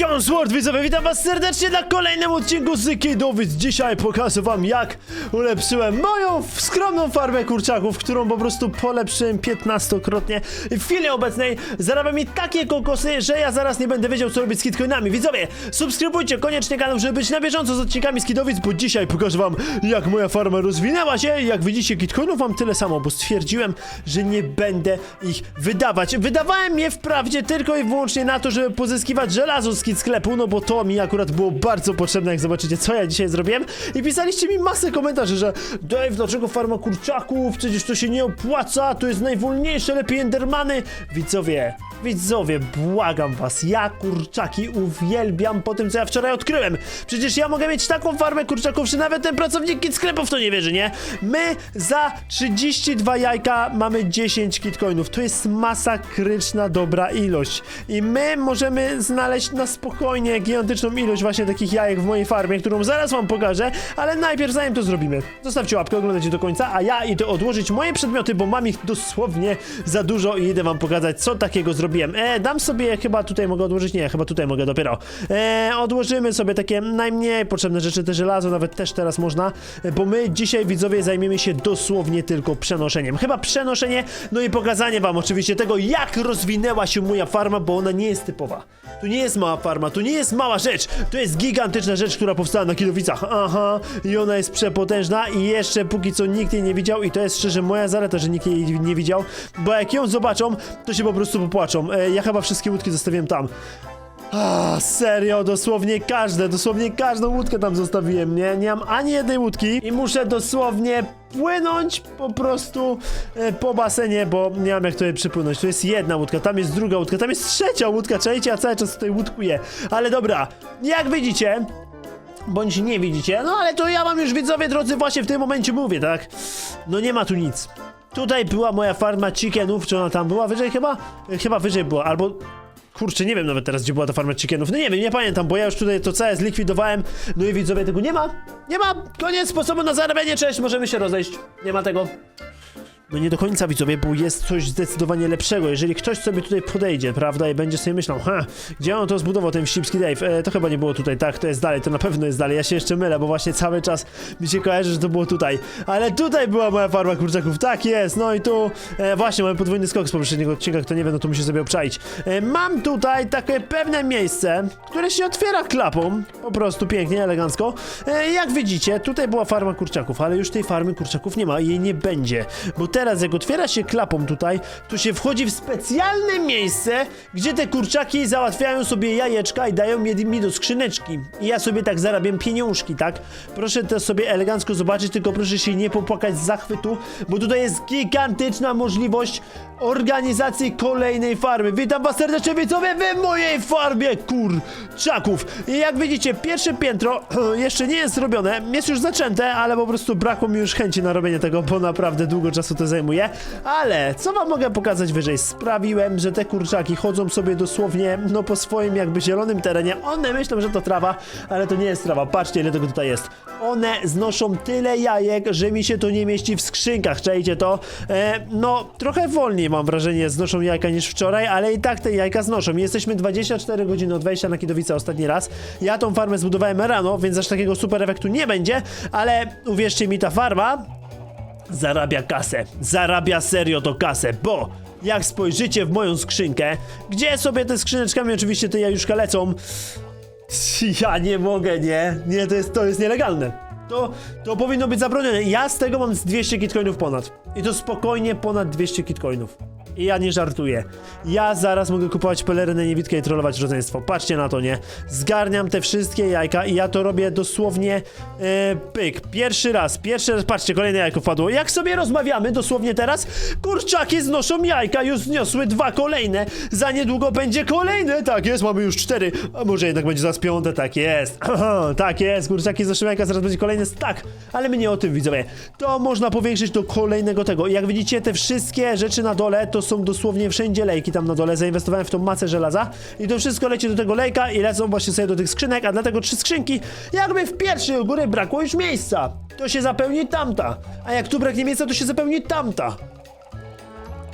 John Sword, widzowie, witam was serdecznie na kolejnym odcinku z Kidowic. Dzisiaj pokażę wam jak ulepszyłem moją skromną farmę kurczaków, którą po prostu polepszyłem 15-krotnie. I w chwili obecnej zarabia mi takie kokosy, że ja zaraz nie będę wiedział co robić z kitcoinami. Widzowie, subskrybujcie koniecznie kanał, żeby być na bieżąco z odcinkami z Kidowic, bo dzisiaj pokażę wam jak moja farma rozwinęła się. Jak widzicie, kitcoinów mam tyle samo, bo stwierdziłem, że nie będę ich wydawać. Wydawałem je wprawdzie tylko i wyłącznie na to, żeby pozyskiwać żelazo z sklepu, no bo to mi akurat było bardzo potrzebne, jak zobaczycie, co ja dzisiaj zrobiłem. I pisaliście mi masę komentarzy, że Dave, dlaczego farma kurczaków? Przecież to się nie opłaca, to jest najwolniejsze, lepiej endermany. Widzowie, widzowie, błagam was, ja kurczaki uwielbiam po tym, co ja wczoraj odkryłem. Przecież ja mogę mieć taką farmę kurczaków, że nawet ten pracownik kit sklepów w to nie wierzy, nie? My za 32 jajka mamy 10 kitcoinów. To jest masakryczna dobra ilość. I my możemy znaleźć na spokojnie gigantyczną ilość właśnie takich jajek w mojej farmie, którą zaraz wam pokażę, ale najpierw zanim to zrobimy, zostawcie łapkę, oglądajcie do końca, a ja idę odłożyć moje przedmioty, bo mam ich dosłownie za dużo i idę wam pokazać, co takiego zrobiłem. E, dam sobie, chyba tutaj mogę odłożyć, nie, chyba tutaj mogę dopiero. E, odłożymy sobie takie najmniej potrzebne rzeczy, te żelazo nawet też teraz można, e, bo my dzisiaj widzowie zajmiemy się dosłownie tylko przenoszeniem. Chyba przenoszenie, no i pokazanie wam oczywiście tego, jak rozwinęła się moja farma, bo ona nie jest typowa. Tu nie jest mała farma, tu nie jest mała rzecz, to jest gigantyczna rzecz, która powstała na Kidowicach. Aha, i ona jest przepotężna i jeszcze póki co nikt jej nie widział i to jest szczerze moja zaleta, że nikt jej nie widział, bo jak ją zobaczą, to się po prostu popłaczą. E, ja chyba wszystkie łódki zostawiłem tam. A, serio, dosłownie każde, dosłownie każdą łódkę tam zostawiłem, nie? Nie mam ani jednej łódki i muszę dosłownie płynąć po prostu e, po basenie, bo nie mam jak tutaj przypłynąć. Tu jest jedna łódka, tam jest druga łódka, tam jest trzecia łódka, czajcie, a cały czas tutaj łódkuję. Ale dobra, jak widzicie, bądź nie widzicie, no ale to ja wam już widzowie drodzy właśnie w tym momencie mówię, tak? No nie ma tu nic. Tutaj była moja farma chickenów, czy ona tam była wyżej chyba? E, Chyba wyżej była, albo Kurczę, nie wiem nawet teraz, gdzie była ta farma chickenów. No nie wiem, nie pamiętam, bo ja już tutaj to całe zlikwidowałem. No i widzowie, tego nie ma. Nie ma. Koniec sposobu na zarabianie. Cześć, możemy się rozejść. Nie ma tego. No nie do końca widzowie, bo jest coś zdecydowanie lepszego. Jeżeli ktoś sobie tutaj podejdzie, prawda, i będzie sobie myślał, ha, gdzie on to zbudował, ten wścibski Dave? E, to chyba nie było tutaj, tak, to jest dalej, to na pewno jest dalej. Ja się jeszcze mylę, bo właśnie cały czas mi się kojarzy, że to było tutaj. Ale tutaj była moja farma kurczaków, tak jest, no i tu e, właśnie mamy podwójny skok z poprzedniego odcinka, kto nie wie, no to musi sobie obczaić. E, mam tutaj takie pewne miejsce, które się otwiera klapą, po prostu pięknie, elegancko. E, jak widzicie, tutaj była farma kurczaków, ale już tej farmy kurczaków nie ma, jej nie będzie, bo teraz jak otwiera się klapą tutaj, to się wchodzi w specjalne miejsce, gdzie te kurczaki załatwiają sobie jajeczka i dają je mi do skrzyneczki. I ja sobie tak zarabiam pieniążki, tak? Proszę to sobie elegancko zobaczyć, tylko proszę się nie popłakać z zachwytu, bo tutaj jest gigantyczna możliwość organizacji kolejnej farmy. Witam was serdecznie widzowie w mojej farmie kurczaków. I jak widzicie, pierwsze piętro jeszcze nie jest robione, jest już zaczęte, ale po prostu brakło mi już chęci na robienie tego, bo naprawdę długo czasu to zajmuje. Ale co wam mogę pokazać wyżej? Sprawiłem, że te kurczaki chodzą sobie dosłownie no po swoim jakby zielonym terenie. One myślą, że to trawa, ale to nie jest trawa. Patrzcie ile tego tutaj jest. One znoszą tyle jajek, że mi się to nie mieści w skrzynkach, czajcie to? E, no, trochę wolniej mam wrażenie znoszą jajka niż wczoraj, ale i tak te jajka znoszą. Jesteśmy 24 godziny od wejścia na Kidowice ostatni raz. Ja tą farmę zbudowałem rano, więc aż takiego super efektu nie będzie, ale uwierzcie mi, ta farma zarabia kasę. Zarabia serio to kasę, bo jak spojrzycie w moją skrzynkę, gdzie sobie te skrzyneczkami oczywiście te jajuszka lecą, ja nie mogę, nie. Nie, to jest, to jest nielegalne. To, to powinno być zabronione. Ja z tego mam z 200 kitcoinów ponad. I to spokojnie ponad 200 kitcoinów. I ja nie żartuję. Ja zaraz mogę kupować pelerynę niewidkę i trollować rodzeństwo. Patrzcie na to, nie? Zgarniam te wszystkie jajka i ja to robię dosłownie e, pyk. Pierwszy raz, pierwszy raz, patrzcie, kolejne jajko wpadło. Jak sobie rozmawiamy dosłownie teraz, kurczaki znoszą jajka, już zniosły dwa kolejne. Za niedługo będzie kolejne, tak jest, mamy już cztery. A może jednak będzie zaraz piąte, tak jest. tak jest, kurczaki znoszą jajka, zaraz będzie kolejne, tak. Ale my nie o tym, widzowie. To można powiększyć do kolejnego tego. Jak widzicie, te wszystkie rzeczy na dole, to są dosłownie wszędzie lejki tam na dole. Zainwestowałem w tą masę żelaza i to wszystko leci do tego lejka i lecą właśnie sobie do tych skrzynek, a dlatego trzy skrzynki, jakby w pierwszej u góry brakło już miejsca. To się zapełni tamta. A jak tu braknie miejsca, to się zapełni tamta.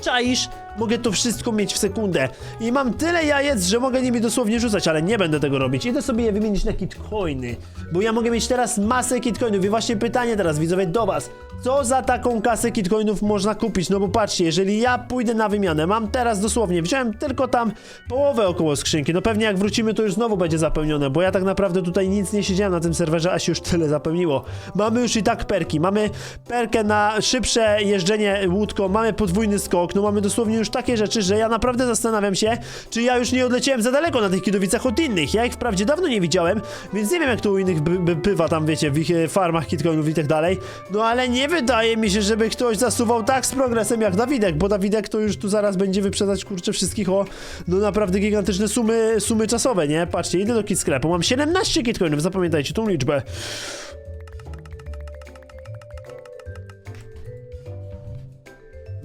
Czaisz? Mogę to wszystko mieć w sekundę. I mam tyle jajec, że mogę nimi dosłownie rzucać, ale nie będę tego robić. Idę sobie je wymienić na kitcoiny, bo ja mogę mieć teraz masę kitcoinów. I właśnie pytanie teraz, widzowie, do was. Co za taką kasę kitcoinów można kupić? No bo patrzcie, jeżeli ja pójdę na wymianę, mam teraz dosłownie, wziąłem tylko tam połowę około skrzynki, no pewnie jak wrócimy to już znowu będzie zapełnione, bo ja tak naprawdę tutaj nic nie siedziałem na tym serwerze, a się już tyle zapełniło. Mamy już i tak perki, mamy perkę na szybsze jeżdżenie łódką, mamy podwójny skok, no mamy dosłownie już takie rzeczy, że ja naprawdę zastanawiam się, czy ja już nie odleciałem za daleko na tych kidowicach od innych. Ja ich wprawdzie dawno nie widziałem, więc nie wiem jak to u innych by, by, bywa tam, wiecie, w ich e, farmach kitcoinów i tak dalej, no ale nie wydaje mi się, żeby ktoś zasuwał tak z progresem jak Dawidek, bo Dawidek to już tu zaraz będzie wyprzedzać kurczę wszystkich o no naprawdę gigantyczne sumy, sumy czasowe, nie? Patrzcie, idę do kit sklepu, mam 17 kitcoinów, zapamiętajcie tą liczbę.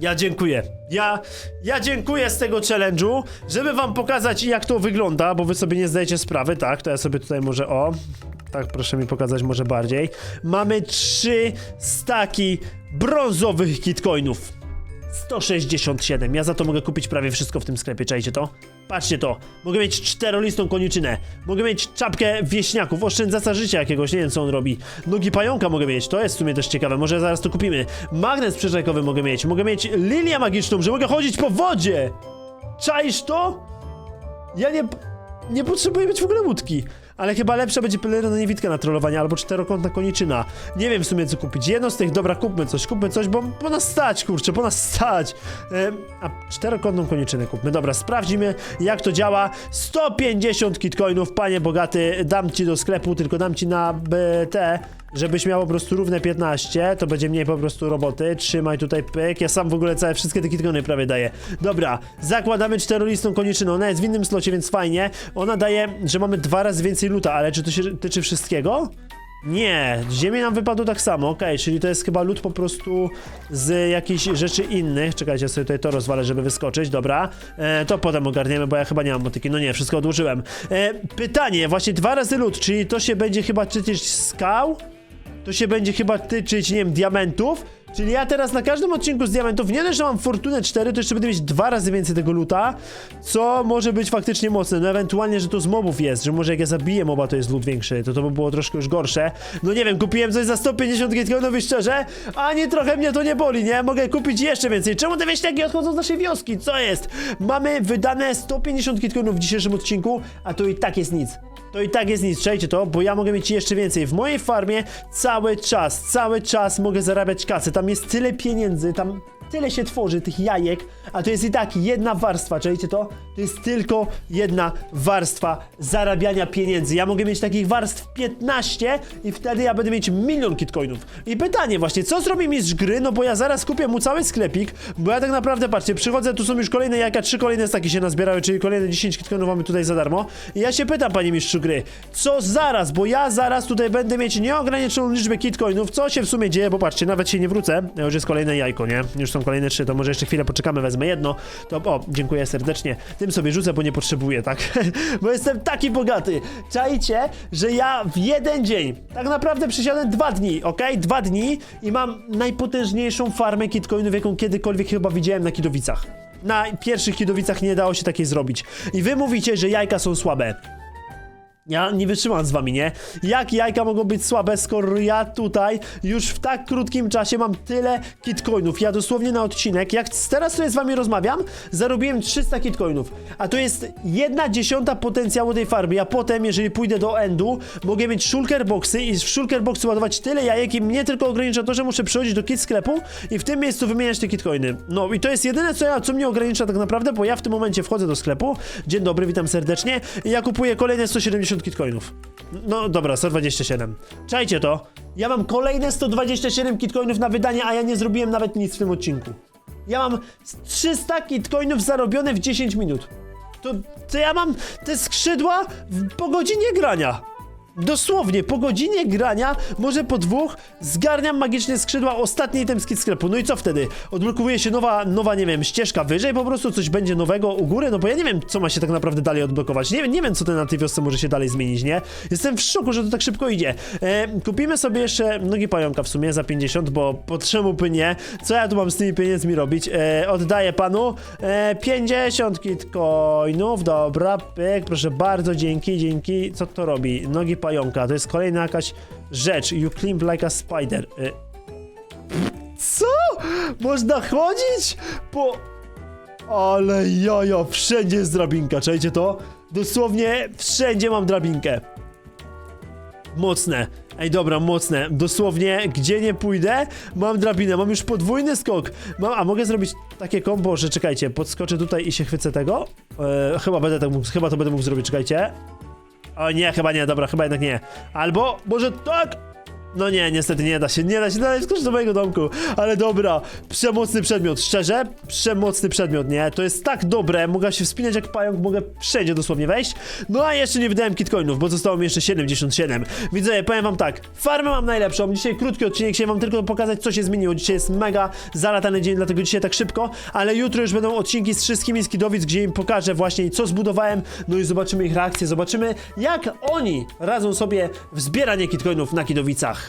Ja dziękuję. Ja, ja dziękuję z tego challenge'u, żeby wam pokazać jak to wygląda, bo wy sobie nie zdajecie sprawy, tak? To ja sobie tutaj może o... Tak, proszę mi pokazać może bardziej. Mamy trzy staki brązowych kitcoinów. 167. Ja za to mogę kupić prawie wszystko w tym sklepie, czajcie to? Patrzcie to. Mogę mieć czterolistą koniczynę. Mogę mieć czapkę wieśniaków, oszczędzacza życia jakiegoś, nie wiem co on robi. Nogi pająka mogę mieć, to jest w sumie też ciekawe, może zaraz to kupimy. Magnes przeżajkowy mogę mieć, mogę mieć lilię magiczną, że mogę chodzić po wodzie! Czaisz to? Ja nie... Nie potrzebuję mieć w ogóle łódki. Ale chyba lepsza będzie peleryna niewidka na trollowanie, albo czterokątna koniczyna. Nie wiem w sumie co kupić. Jedno z tych, dobra, kupmy coś, kupmy coś, bo po nas stać, kurczę, po nas stać. Em, a czterokątną koniczynę kupmy. Dobra, sprawdzimy jak to działa. 150 kitcoinów, panie bogaty, dam ci do sklepu, tylko dam ci na BT. Żebyś miał po prostu równe 15, to będzie mniej po prostu roboty. Trzymaj tutaj pyk. Ja sam w ogóle całe wszystkie te kitcony prawie daję. Dobra, zakładamy czterolistą koniczynę. Ona jest w innym slocie, więc fajnie. Ona daje, że mamy dwa razy więcej luta, ale czy to się tyczy wszystkiego? Nie, ziemię nam wypadło tak samo, okej, czyli to jest chyba lód po prostu z jakichś rzeczy innych. Czekajcie, ja sobie tutaj to rozwalę, żeby wyskoczyć, dobra. E, to potem ogarniemy, bo ja chyba nie mam motyki, no nie, wszystko odłożyłem. E, pytanie, właśnie dwa razy lód, czyli to się będzie chyba tyczyć skał? To się będzie chyba tyczyć, nie wiem, diamentów? Czyli ja teraz na każdym odcinku z diamentów, nie dość, że mam fortunę 4, to jeszcze będę mieć dwa razy więcej tego luta, co może być faktycznie mocne. No ewentualnie, że to z mobów jest, że może jak ja zabiję moba, to jest lód większy, to to by było troszkę już gorsze. No nie wiem, kupiłem coś za 150 gitcoinów i szczerze, ani trochę mnie to nie boli, nie? Mogę kupić jeszcze więcej. Czemu te wieśniaki odchodzą z naszej wioski? Co jest? Mamy wydane 150 gitcoinów w dzisiejszym odcinku, a to i tak jest nic. To i tak jest nic, czajcie to, bo ja mogę mieć jeszcze więcej. W mojej farmie cały czas, cały czas mogę zarabiać kasę. Tam jest tyle pieniędzy, tam tyle się tworzy tych jajek, a to jest i tak jedna warstwa, czajcie to? To jest tylko jedna warstwa zarabiania pieniędzy. Ja mogę mieć takich warstw 15 i wtedy ja będę mieć milion kitcoinów. I pytanie właśnie, co zrobi mistrz gry? No bo ja zaraz kupię mu cały sklepik, bo ja tak naprawdę, patrzcie, przychodzę, tu są już kolejne jajka, trzy kolejne staki się nazbierały, czyli kolejne 10 kitcoinów mamy tutaj za darmo. I ja się pytam, panie mistrzu gry, co zaraz, bo ja zaraz tutaj będę mieć nieograniczoną liczbę kitcoinów, co się w sumie dzieje, bo patrzcie, nawet się nie wrócę, już jest kolejne jajko, nie? Już są kolejne trzy, to może jeszcze chwilę poczekamy, wezmę jedno, to o, dziękuję serdecznie, tym sobie rzucę, bo nie potrzebuję, tak? bo jestem taki bogaty. Czajcie, że ja w jeden dzień, tak naprawdę przysiadłem dwa dni, ok? Dwa dni i mam najpotężniejszą farmę kitcoinów, jaką kiedykolwiek chyba widziałem na Kidowicach. Na pierwszych Kidowicach nie dało się takiej zrobić. I wy mówicie, że jajka są słabe. Ja nie wytrzymam z wami, nie? Jak jajka mogą być słabe, skoro ja tutaj już w tak krótkim czasie mam tyle kitcoinów. Ja dosłownie na odcinek, jak teraz sobie z wami rozmawiam, zarobiłem 300 kitcoinów. A to jest jedna dziesiąta potencjału tej farmy. Ja potem, jeżeli pójdę do endu, mogę mieć shulker boxy i w shulker boxy ładować tyle jajek i mnie tylko ogranicza to, że muszę przychodzić do kit sklepu i w tym miejscu wymieniać te kitcoiny. No i to jest jedyne, co, ja, co mnie ogranicza tak naprawdę, bo ja w tym momencie wchodzę do sklepu. Dzień dobry, witam serdecznie. I ja kupuję kolejne 170 kitcoinów. No dobra, 127. Czajcie to. Ja mam kolejne 127 kitcoinów na wydanie, a ja nie zrobiłem nawet nic w tym odcinku. Ja mam 300 kitcoinów zarobione w 10 minut. To, to ja mam te skrzydła w, po godzinie grania. Dosłownie, po godzinie grania, może po dwóch, zgarniam magiczne skrzydła ostatniej temski sklepu. No i co wtedy? Odblokowuje się nowa, nowa, nie wiem, ścieżka wyżej, po prostu coś będzie nowego u góry, no bo ja nie wiem, co ma się tak naprawdę dalej odblokować. Nie, nie wiem, co to na tej wiosce może się dalej zmienić, nie? Jestem w szoku, że to tak szybko idzie. E, kupimy sobie jeszcze nogi pająka w sumie za 50, bo po czemu by nie? Co ja tu mam z tymi pieniędzmi robić? E, oddaję panu e, 50 kitcoinów, dobra, pyk, proszę bardzo, dzięki, dzięki. Co to robi? Nogi pająka, to jest kolejna jakaś rzecz. You climb like a spider. E, co? Można chodzić? Po... Ale jaja, wszędzie jest drabinka, czajcie to? Dosłownie wszędzie mam drabinkę. Mocne. Ej, dobra, mocne. Dosłownie, gdzie nie pójdę, mam drabinę, mam już podwójny skok. Mam, a mogę zrobić takie kombo, że czekajcie, podskoczę tutaj i się chwycę tego? E, chyba będę tak mógł, chyba to będę mógł zrobić, czekajcie. O nie, chyba nie, dobra, chyba jednak nie. Albo, może tak? No nie, niestety nie da się, nie da się dalej skoczyć do mojego domku. Ale dobra, przemocny przedmiot, szczerze, przemocny przedmiot, nie? To jest tak dobre, mogę się wspinać jak pająk, mogę wszędzie dosłownie wejść. No a jeszcze nie wydałem kitcoinów, bo zostało mi jeszcze 77. Widzę, powiem wam tak, farmę mam najlepszą, dzisiaj krótki odcinek, chciałem wam tylko pokazać co się zmieniło. Dzisiaj jest mega zalatany dzień, dlatego dzisiaj tak szybko, ale jutro już będą odcinki z wszystkimi skidowic, gdzie im pokażę właśnie co zbudowałem, no i zobaczymy ich reakcję, zobaczymy jak oni radzą sobie w zbieranie kitcoinów na kidowicach.